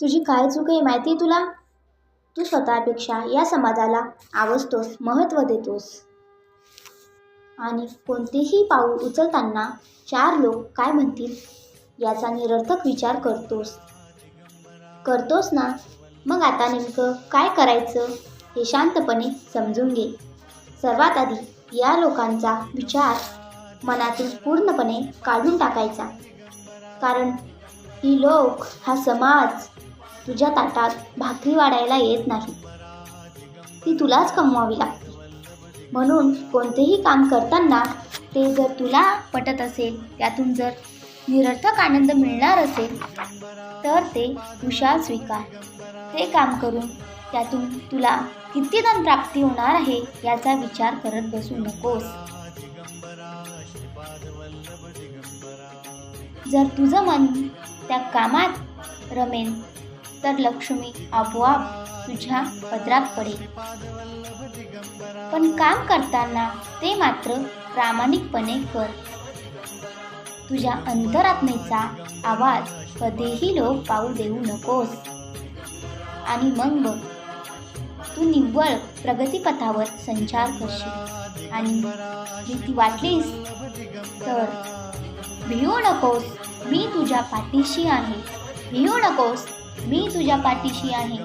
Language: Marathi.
तुझी काय चूक आहे माहिती आहे तुला? तू स्वतःपेक्षा या समाजाला आवजतोस महत्त्व देतोस. आणि कोणतेही पाऊल उचलताना चार लोक काय म्हणतील? याचा निरर्थक विचार करतोस. करतोस ना? मग आता नेमकं काय करायचं? हे शांतपणे समजून घे. सर्वात आधी या लोकांचा विचार मनातून पूर्णपणे काढून टाकायचा. कारण ही लोक हा समाज तुझ्या ताटात भाकरी वाढायला येत नाही. ती तुलाच कमवावी लागते. म्हणून कोणतेही काम करताना ते जर तुला पटत असेल त्यातून जर निरर्थक आनंद मिळणार असेल तर ते कुशाल स्वीकार. ते काम करून त्यातून तुला किती धन प्राप्ती होणार आहे याचा विचार करत बसू नकोस. जर तुझं मन त्या कामात रमेन तर लक्ष्मी आपोआप तुझ्या पदरात पडेल. पण काम करताना ते मात्र प्रामाणिकपणे कर. तुझ्या अंतरात्मेचा आवाज कधीही लोक पाऊ देऊ नकोस. आणि मग बघ तू निव्वळ प्रगतीपथावर संचार करशील. आणि भीती वाटलीस तर भिवू नकोस मी तुझ्या पाठीशी आहे. भिवू नकोस मी तुझ्या पाठीशी आहे.